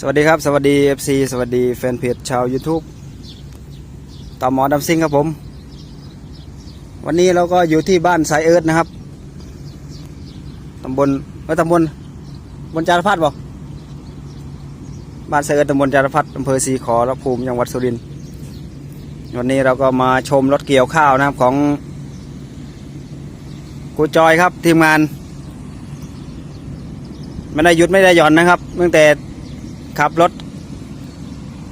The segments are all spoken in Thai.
สวัสดีครับ สวัสดี FC สวัสดีแฟนเพจชาว YouTube ต่อหมอดำซิงครับผม วันนี้เราก็อยู่ที่บ้านสายเอิร์ธนะครับตำบลเอ้ยตำบลบนจารพัฒน์บอกบ้านสายเอิร์ธตำบลจารพัฒน์อำเภอศรีขอรภูมิจังหวัดสุรินทร์วันนี้เราก็มาชมรถเกี่ยวข้าวนะครับของครูจอยครับทีมงานไม่ได้หยุดไม่ได้หย่อนนะครับตั้งแต่ ขับรถ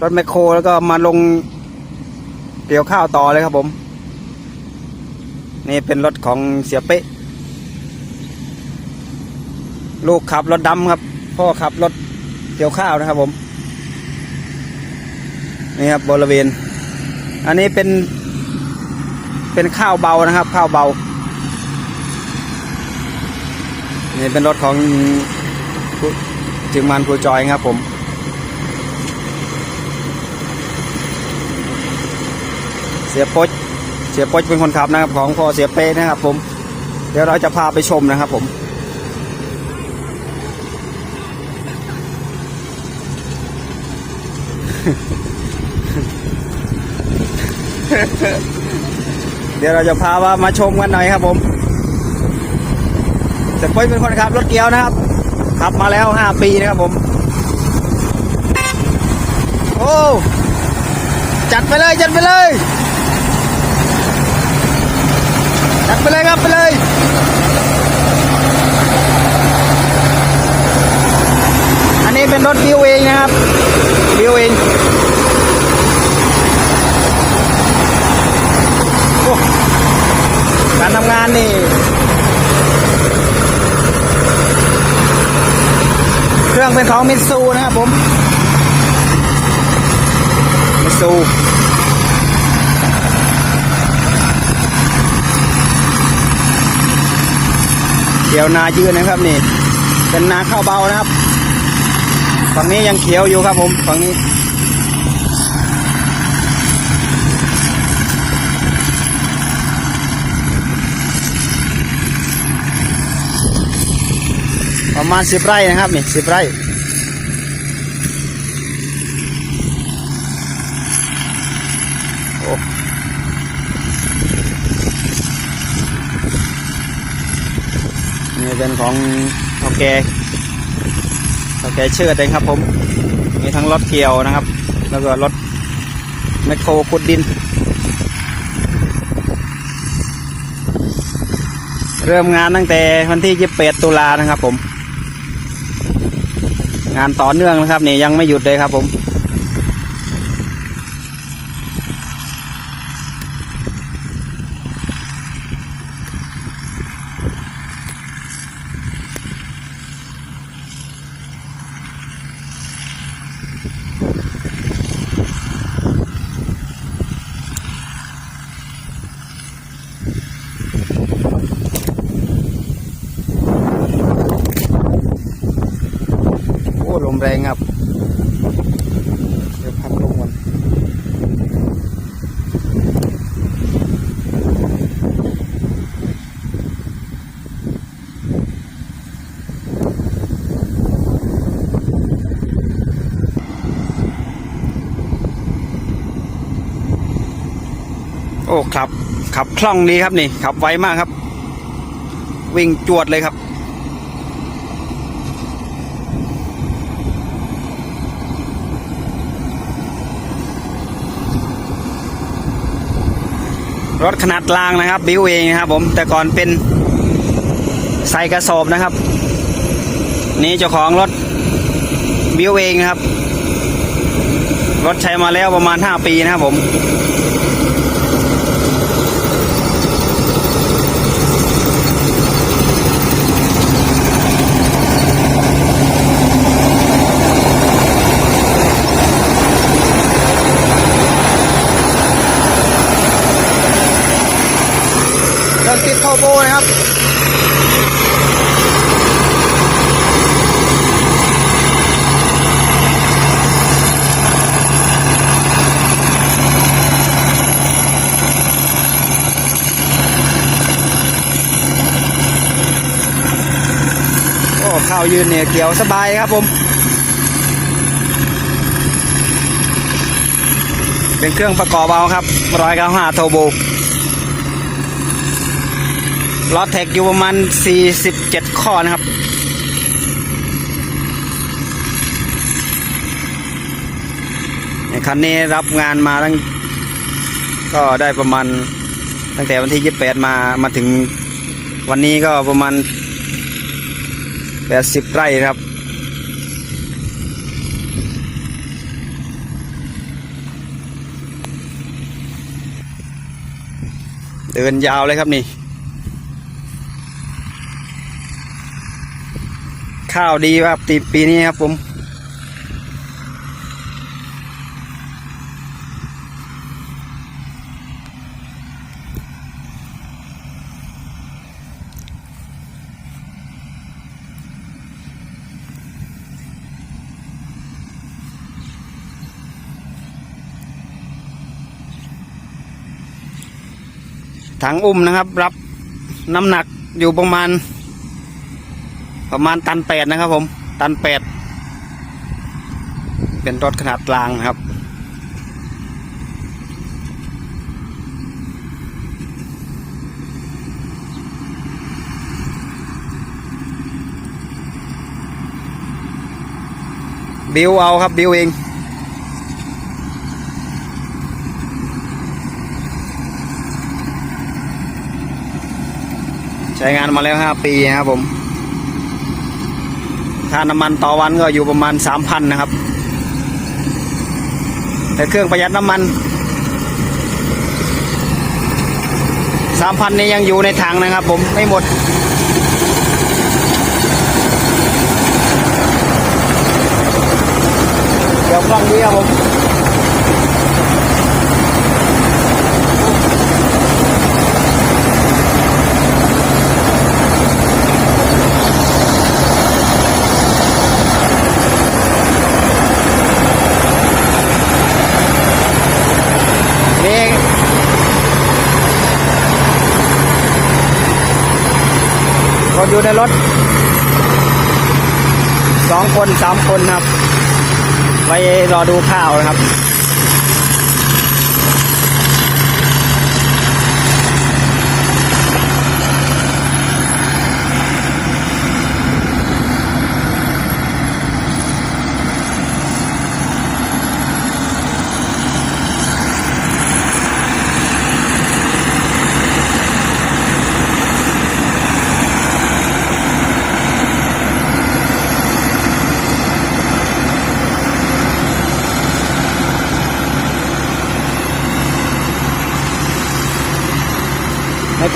รถแมคโครแล้วก็มาลงเกี่ยวข้าวต่อเลยครับผม นี่เป็นรถของเสียเป๊ะ ลูกขับรถดำครับ พ่อขับรถเกี่ยวข้าวนะครับผม นี่ครับบริเวณ อันนี้เป็น เป็นข้าวเบานะครับ ข้าวเบา นี่เป็นรถของผู้ทีมงานครูจอยครับผม สียปดเสียปดเป็นคนขับนะครับ ของพอเสียเป้นะครับ ผม เดี๋ยวเราจะพาไปชมนะครับ ผมเดี๋ยวเราจะพาว่ามาชมกันหน่อยครับผมเสียปดเป็นคนขับรถเกียวนะครับ ขับมาแล้วห้าปีนะครับผม โอ้ จัดไปเลย จัดไปเลย จัด ไปเลยครับไปเลยอันนี้เป็นรถบิวเองนะครับบิวเองการทำงานนี่เครื่องเป็นของมิตซูนะครับผมมิตซู เขียวนายืนนะครับนี่ เป็นนาข้าวเบานะครับ ฝั่งนี้ยังเขียวอยู่ครับผมฝั่งนี้ประมาณสิบไร่นะครับนี่สิบไร่ เป็นของเท่าแกเท่าแกเชื่อเองครับผม มีทั้งรถเกี่ยวนะครับ แล้วก็รถแมคโครขุดดิน เริ่มงานตั้งแต่วันที่ 28 ตุลานะครับผม งานต่อเนื่องนะครับนี่ยังไม่หยุดเลยครับผม โอ้ลมแรงครับ เดี๋ยวพักลงก่อน โอ้ขับ ขับคล่องดีครับนี่ขับไวมากครับ วิ่งจวดเลยครับ รถขนาดกลางนะครับ บิวเองนะครับผมแต่ก่อนเป็นใส่กระสอบนะครับ นี่เจ้าของรถบิวเองนะครับ รถใช้มาแล้วประมาณ 5 ปีนะครับผม ติดทอร์โบนะครับข้าวยืนเนี่ยเกี่ยวสบายครับผม เป็นเครื่องประกอบเบาครับร้อยก้าห้าโทโบ ล้อแท็กอยู่ประมาณสี่สิบเจ็ดข้อนะครับ คันนี้รับงานมาตั้งก็ได้ประมาณตั้งแต่วันที่ยี่แปดมามาถึงวันนี้ก็ประมาณแปดสิบไร่ครับเดินยาวเลยครับนี่ ข้าวดีครับตีปีนี้ครับผมถังอุ้มนะครับ รับน้ำหนักอยู่ประมาณ ประมาณตันแปดนะครับ ผม ตันแปดเป็นรถขนาดกลางครับบิวเอาครับบิวเองใช้งานมาแล้วห้าปีครับผม ค่าน้ำมันต่อวันก็อยู่ประมาณสามพันนะครับ แต่เครื่องประหยัดน้ำมันสามพันนี้ยังอยู่ในถังนะครับ ผมไม่หมด เดี๋ยวกล้องดีครับผม นี่คน อยู่ในรถสองคนสามคนครับ ไปรอดูข้าวนะครับ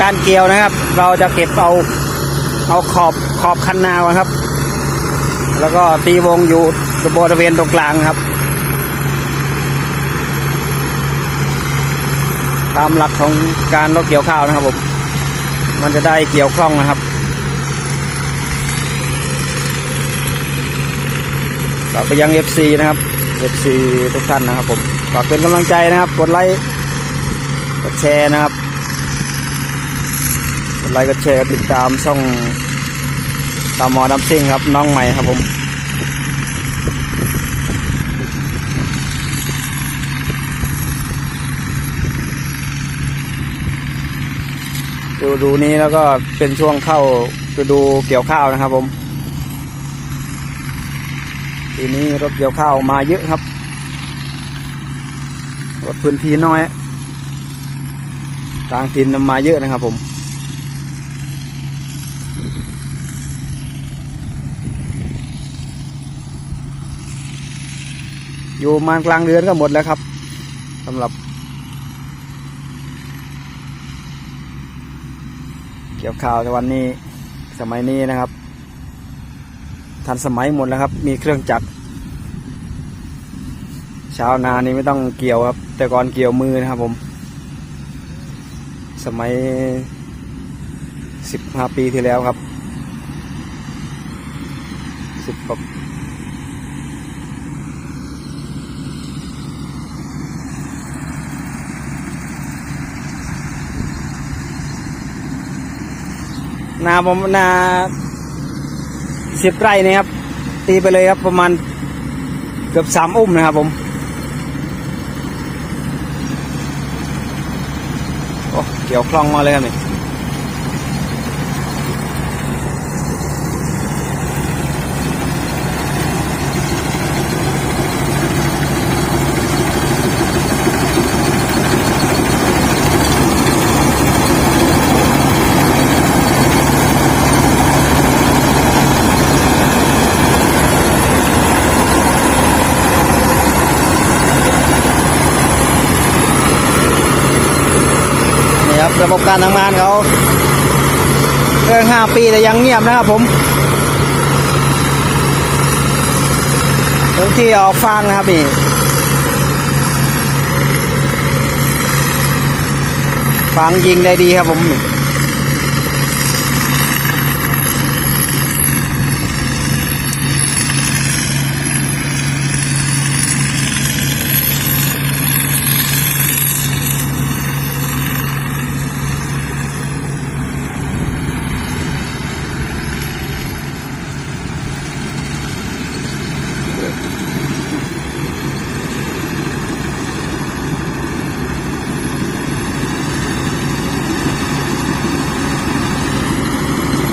การเกี่ยวนะครับ เราจะเก็บเอาเอาขอบขอบคันนาครับ แล้วก็ตีวงอยู่บริเวณตรงกลางครับ ตามหลักของการรถเกี่ยวข้าวนะครับผมมันจะได้เกี่ยวคล่องนะครับ ฝากไปยัง FC นะครับ FC ทุกท่านนะครับผม ฝากเป็นกำลังใจนะครับ กดไลค์ กดแชร์นะครับ ไลค์กดแชร์ติดตามช่องตามอน้ำซิ่งครับน้องใหม่ครับผมดูดูนี้แล้วก็เป็นช่วงเข้าฤดูเกี่ยวข้าวนะครับผมทีนี้รถเกี่ยวข้าวมาเยอะครับรถพื้นที่น้อยต่างถิ่นมาเยอะนะครับผม อยู่มากลางเดือนก็หมดแล้วครับสำหรับ เกี่ยวข่าวในวันนี้สมัยนี้นะครับ ทันสมัยหมดแล้วครับ มีเครื่องจักรชาวนานี่ไม่ต้องเกี่ยวครับ แต่ก่อนเกี่ยวมือนะครับผม สมัยสิบห้าปีที่แล้วครับ นาผมนาสิบไร่นะครับ ตีไปเลยครับประมาณเกือบสามอุ้มนะครับผมโอ้เกี่ยวคล่องมาเลยครับนี่ บระบการทำงานเขาเครื่องห้าปีแต่ยังเงียบนะครับผมเครื่องที่ออกฟางนะครับนี่ฟางยิงได้ดีครับผม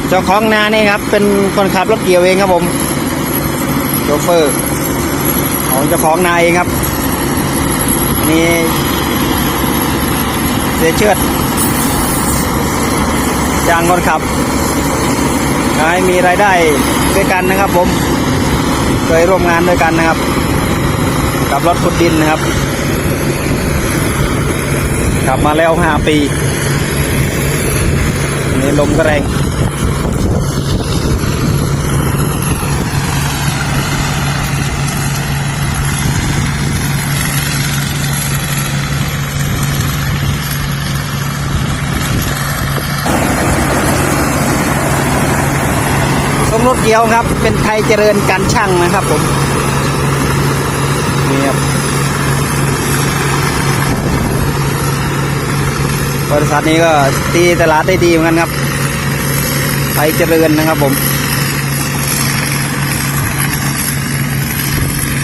เจ้าของนานี่ครับ เป็นคนขับรถเกี่ยวเองครับผมโชเฟอร์ ของเจ้าของนาเองครับนี่เสเชือดจ้างคนขับให้มีรายได้ด้วยกันนะครับ ผม เคยร่วมงานด้วยกันนะครับ กับรถขุดดินนะครับขับมาแล้วห้าปีนี่ลมก็แรง กียวครับ เป็นไทยเจริญการช่างนะครับผมนี่ครับบริษัทนี้ก็ตีตลาดได้ดีเหมือนกันครับ ไทยเจริญนะครับผม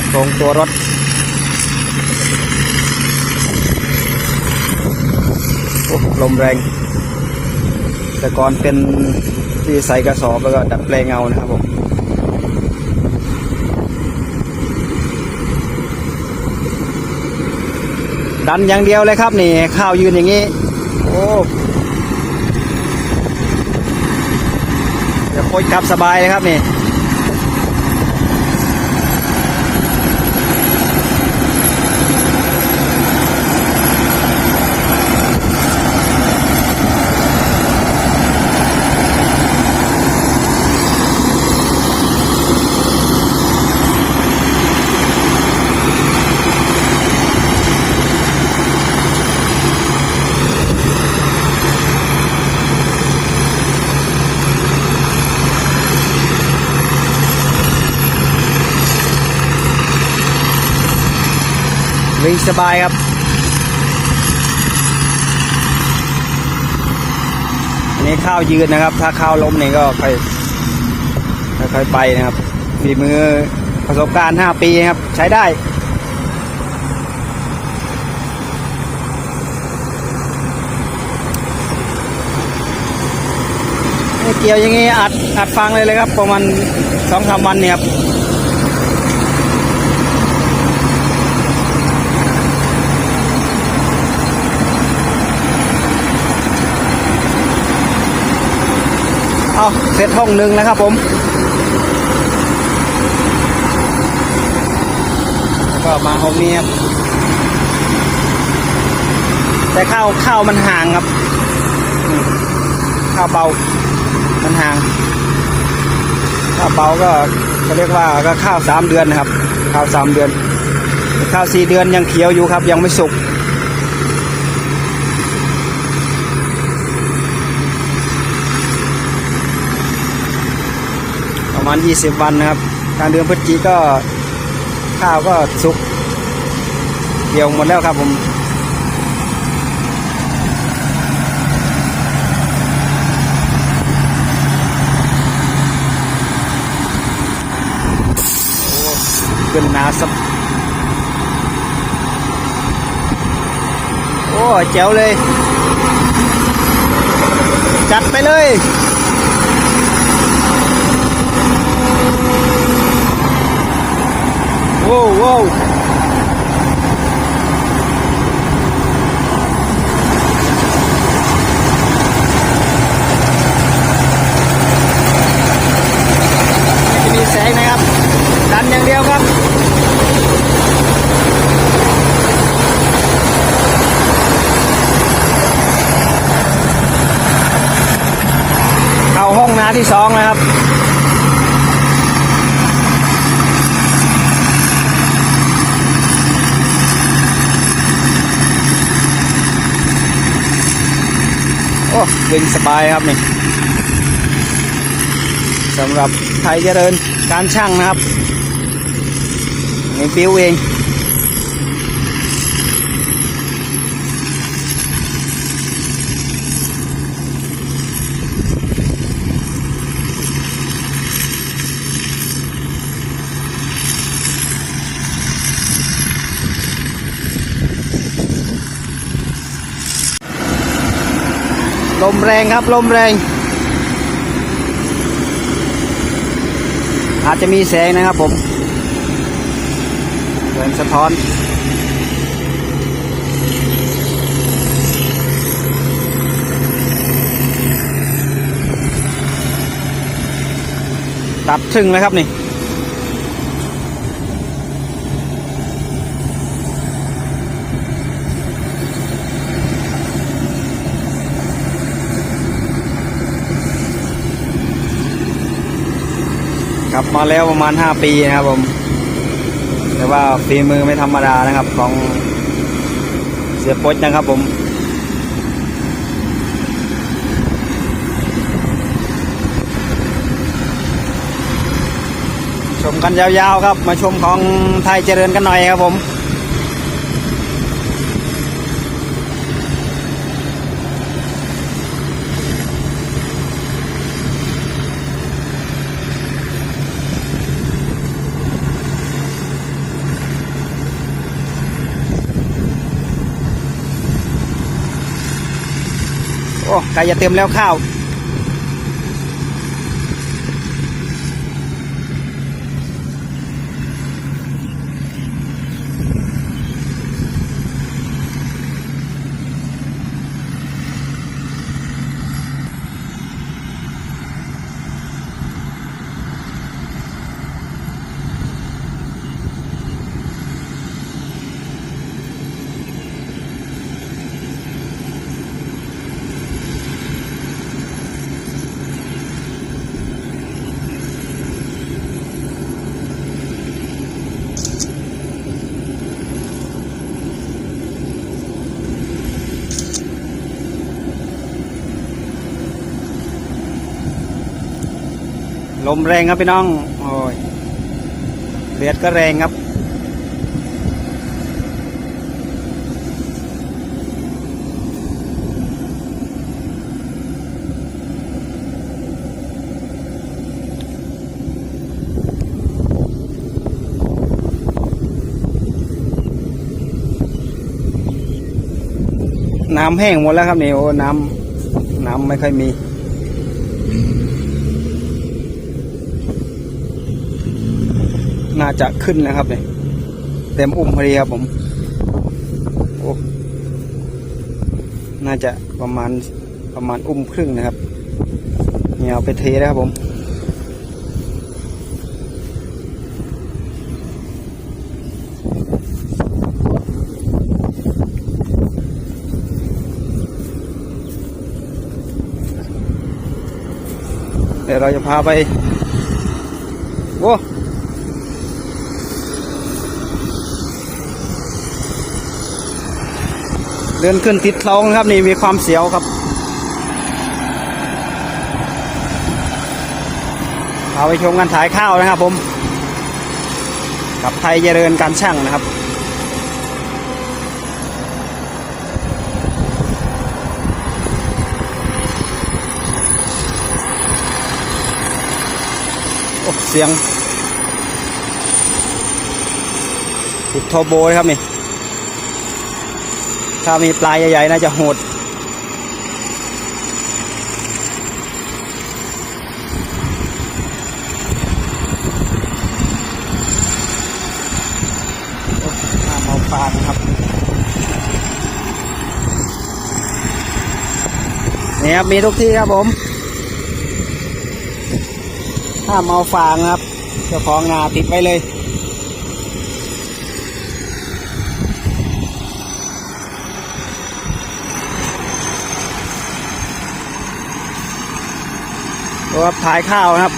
โครงตัวรถโอ้ลมแรง แต่ก่อนเป็น ที่ใส่กระสอบแล้วก็ดัดแปลงเงานะครับผมดันอย่างเดียวเลยครับนี่ข้าวยืนอย่างนี้ โอ้เดี๋ยวโคตรขับสบายเลยครับนี่ งสบายครับ อันนี้ข้าวยืนนะครับ ถ้าข้าวล้มเนี่ยก็ค่อยค่อยไปนะครับฝีมือประสบการณ์ 5 ปีครับ ใช้ได้เกี่ยวอย่างงี้อัดอัดฟังเลยเลยครับประมาณสองสามวันเนี่ยครับ เอาเสร็จห้องหนึ่งแล้วครับผม ก็มาห้องนี้ครับแต่ข้าวข้าวมันห่างครับข้าวเบา มันห่างข้าวเบาก็เขาเรียกว่าก็ข้าวสามเดือนนะครับ ข้าวสามเดือน ข้าวสี่เดือนยังเขียวอยู่ครับ ยังไม่สุก ประมาณ 20 วันนะครับกลางเดือนพฤศจิก็ข้าวก็สุกเกี่ยวหมดแล้วครับผมขึ้นหนาสับโอ้แจ๋วเลย จัดไปเลย ว้วว้วไม่มีแสงนะครับ ดันอย่างเดียวครับเข้าห้องน้ำที่สองนะครับ โอ้วิ่งสบายครับนี่สำหรับไทยเจริญการช่างนะครับนี่ปิ้วเอง ลมแรงครับลมแรง อาจจะมีแสงนะครับผมแสงสะท้อนตัดชึ่งเลยครับนี่ ครับมาแล้วประมาณ 5 ปีนะครับผมแต่ว่าฝีมือไม่ธรรมดานะครับของเสียปดนะครับ ผมชมกันยาวๆครับ มาชมของไทยเจริญกันหน่อยครับผม โอ้ไก่จะเต็มแล้วข้าว ลมแรงครับพี่น้อง โอ้ยเดือดก็แรงครับ น้ำแห้งหมดแล้วครับนี่โอ้ น้ำ น้ำไม่ค่อยมี น่าจะขึ้นนะครับเนี่ยเต็มอุ้มพอดีครับผมโอ้น่าจะประมาณประมาณอุ้มครึ่งนะครับเนี่ยเอาไปเทแล้วครับผมเดี๋ยวเราจะพาไปโอ้ เดินขึ้นติดคลองนะครับนี่มีความเสียวครับพาไปชมกันถ่ายข้าวนะครับผม กับไทยเจริญการช่างนะครับโอ้เสียงติดโทโบเลครับนี่ ถ้ามีปลายใหญ่ๆน่าจะโหดเอาปลานะครับนี่ครับมีทุกที่ครับผมห้ามเอาฟางครับ เจ้าของนาติดไปเลย ตัวถ่ายข้าวนะครับ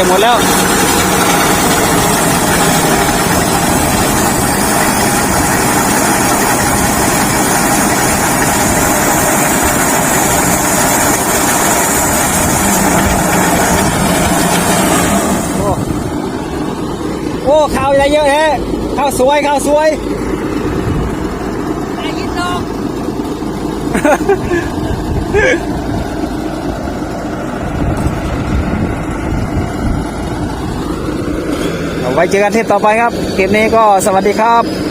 จะหมดแล้วโอ้โอ้ข้าวอะไรเยอะแฮะข้าวสวยข้าวสวยอายินลง เอา ไว้เจอกันเทปต่อไปครับคลิปนี้ก็สวัสดีครับ